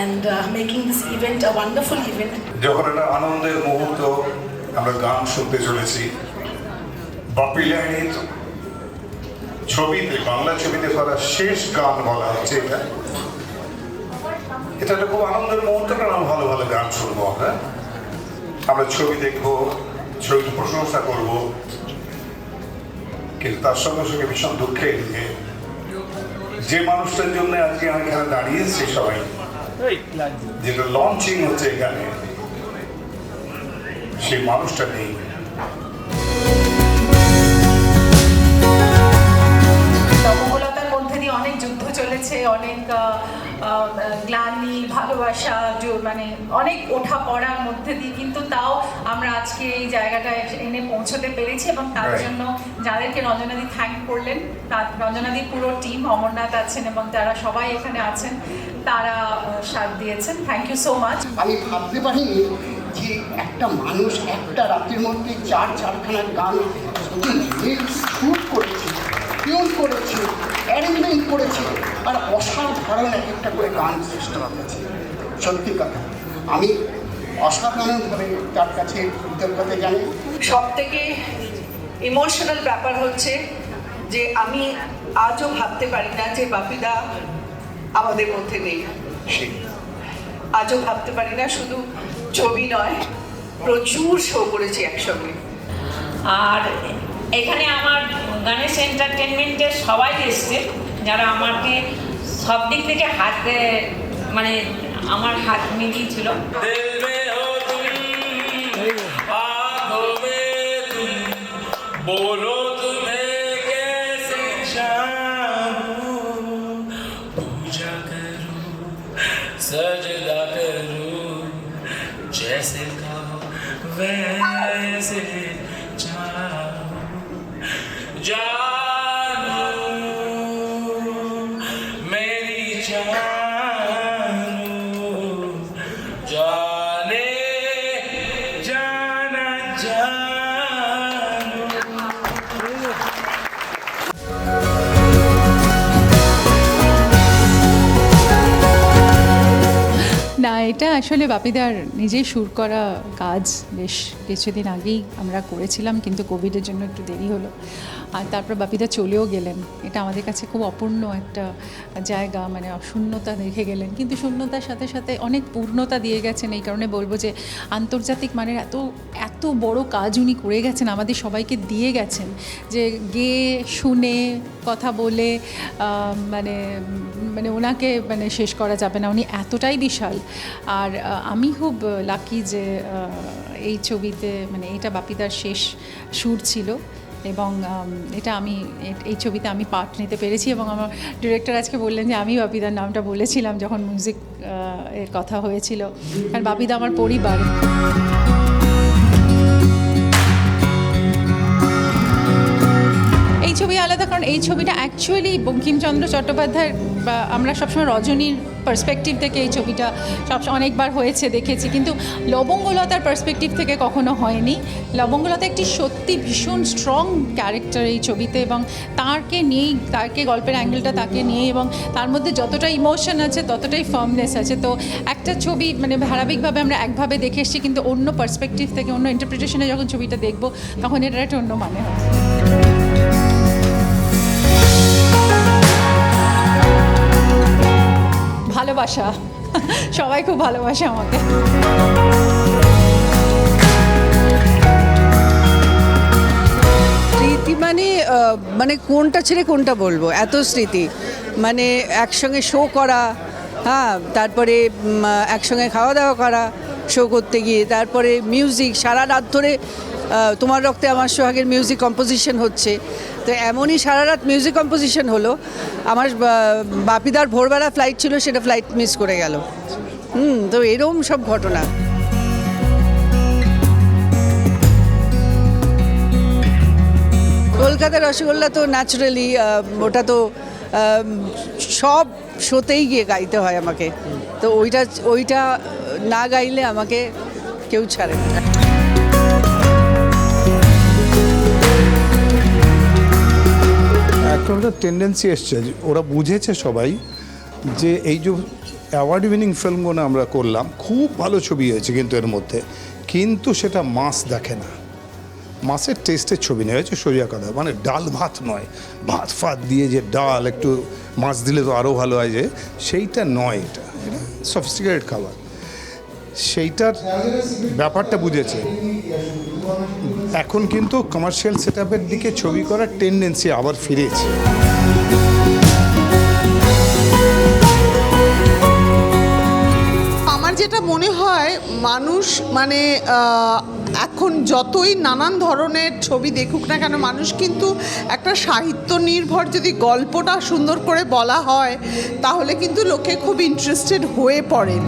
and uh, making this event a wonderful event. আমরা ছবিতে বাংলা ছবিতে করা শেষ গান বলা হচ্ছে এটা। এটা খুব আনন্দের মুহূর্ত কারণ ভালো ভালো গান শুনব আমরা। আমরা ছবি দেখব ছবির প্রশংসা করব। কিন্তু তার সঙ্গে সঙ্গে ভীষণ দুঃখের যে মানুষটার জন্য আজকে আমি এখানে দাঁড়িয়েছি সবাই যেটা লঞ্চিং হচ্ছে এখানে। সেই মানুষটা নেই। অনেক যুদ্ধ চলেছে অনেক গ্লানি ভালোবাসা মানে অনেক ওঠা পড়ার মধ্যে দিয়ে কিন্তু তাও আমরা আজকে এই জায়গাটায় এনে পৌঁছতে পেরেছি এবং তার জন্য যাদেরকে রঞ্জনাদি থ্যাংক করলেন তার রঞ্জনাদির পুরো টিম অমরনাথ আছেন এবং তারা সবাই এখানে আছেন তারা সাথ দিয়েছেন। থ্যাংক ইউ সো মাচ আমি ভাবতে পারিনি যে একটা মানুষ একটা রাতের মধ্যে চার চারখানা গান শুট করেছে টিউন করেছে অ্যারেঞ্জমেন্ট করেছে আর অসাধারণ এক একটা করে গান চেষ্টা করেছে। সত্যি কথা আমি অসাধারণভাবে তার কাছে কৃতজ্ঞতা জানি। সব থেকে ইমোশনাল ব্যাপার হচ্ছে যে আমি আজও ভাবতে পারি না যে বাপিদা আমাদের মধ্যে নেই। আজও ভাবতে পারি না শুধু ছবি নয় প্রচুর শো করেছি একসঙ্গে। আর এখানে আমার গণেশ এন্টারটেনমেন্টের সবাই এসছে যারা আমাকে সব দিক থেকে হাত মানে আমার হাত মিলিয়েছিল। दिल Vesil kavu vesil canım. Canım Meri canım এটা আসলে বাপিদার নিজেই সুর করা কাজ বেশ কিছুদিন আগেই আমরা করেছিলাম, কিন্তু কোভিডের জন্য একটু দেরি হলো। আর তারপর বাপিদা চলেও গেলেন। এটা আমাদের কাছে খুব অপূর্ণ একটা জায়গা মানে শূন্যতা রেখে গেলেন। কিন্তু শূন্যতার সাথে সাথে অনেক পূর্ণতা দিয়ে গেছেন। এই কারণে বলব যে আন্তর্জাতিক মানের এত এত বড় কাজ উনি করে গেছেন, আমাদের সবাইকে দিয়ে গেছেন যে গেয়ে শুনে, কথা বলে মানে মানে ওনাকে মানে শেষ করা যাবে না, উনি এতটাই বিশাল। আর আমি খুব লাকি যে এই ছবিতে মানে এটা বাপিদার শেষ সুর ছিল এবং এটা আমি, এই ছবিতে আমি পার্ট নিতে পেরেছি এবং আমার ডিরেক্টর আজকে বললেন যে আমি বাপিদার নামটা বলেছিলাম যখন মিউজিক এর কথা হয়েছিল। কারণ বাপিদা আমার পরিবার। আলাদা, কারণ এই ছবিটা অ্যাকচুয়ালি বঙ্কিমচন্দ্র চট্টোপাধ্যায়ের বা আমরা সবসময় রজনীর পার্সপেক্টিভ থেকে এই ছবিটা সব অনেকবার হয়েছে, দেখেছি। কিন্তু লবঙ্গলতার পার্সপেক্টিভ থেকে কখনো হয়নি। লবঙ্গলতা একটি সত্যি ভীষণ স্ট্রং ক্যারেক্টার এই ছবিতে এবং তারকে নিয়েই তাকে গল্পের অ্যাঙ্গেলটা তাকে নিয়ে এবং তার মধ্যে যতটা ইমোশন আছে, ততটাই ফার্মনেস আছে। তো একটা ছবি মানে ধারাবাহিকভাবে আমরা একভাবে দেখে এসেছি, কিন্তু অন্য পার্সপেক্টিভ থেকে, অন্য ইন্টারপ্রিটেশনে যখন ছবিটা দেখব, তখন এটার একটা অন্য মানে হবে। ভালোবাসা। সবাই খুব ভালোবাসে আমাকে। স্মৃতি মানে মানে কোনটা ছেড়ে কোনটা বলব? এত স্মৃতি। মানে একসঙ্গে শো করা হ্যাঁ তারপরে একসঙ্গে খাওয়া দাওয়া করা শো করতে গিয়ে, তারপরে মিউজিক সারা রাত ধরে তোমার রক্তে আমার সোহাগের মিউজিক কম্পোজিশন হচ্ছে। তো এমনই সারা রাত মিউজিক কম্পোজিশন হলো। আমার বাপিদার ভোরবেলা ফ্লাইট ছিল, সেটা ফ্লাইট মিস করে গেল। হুম, তো এরকম সব ঘটনা। কলকাতার রসগোল্লা তো ন্যাচারালি ওটা তো সব শোতেই গিয়ে গাইতে হয় আমাকে। তো ওইটা ওইটা না গাইলে আমাকে কেউ ছাড়ে না। একটা টেন্ডেন্সি এসছে ওরা বুঝেছে সবাই যে এই যে অ্যাওয়ার্ড উইনিং ফিল্মগুলো আমরা করলাম, খুব ভালো ছবি হয়েছে কিন্তু এর মধ্যে। কিন্তু সেটা মাস দেখে না। মাছের টেস্টের ছবি নেই হয়েছে সোজা কথা মানে ডাল ভাত নয়। ভাত ফাত দিয়ে যে ডাল একটু মাছ দিলে তো আরও ভালো হয় যে, সেইটা নয় এটা। এটা সফিস্টিকেটেড খাবার। সেইটার ব্যাপারটা বুঝেছে। এখন কিন্তু কমার্শিয়াল সেট দিকে ছবি করার টেন্ডেন্সি আবার ফিরেছে। আমার যেটা মনে হয়, মানুষ মানে এখন যতই নানান ধরনের ছবি দেখুক না কেন, মানুষ কিন্তু একটা সাহিত্য নির্ভর যদি গল্পটা সুন্দর করে বলা হয়, তাহলে কিন্তু লোকে খুব ইন্টারেস্টেড হয়ে পড়েন।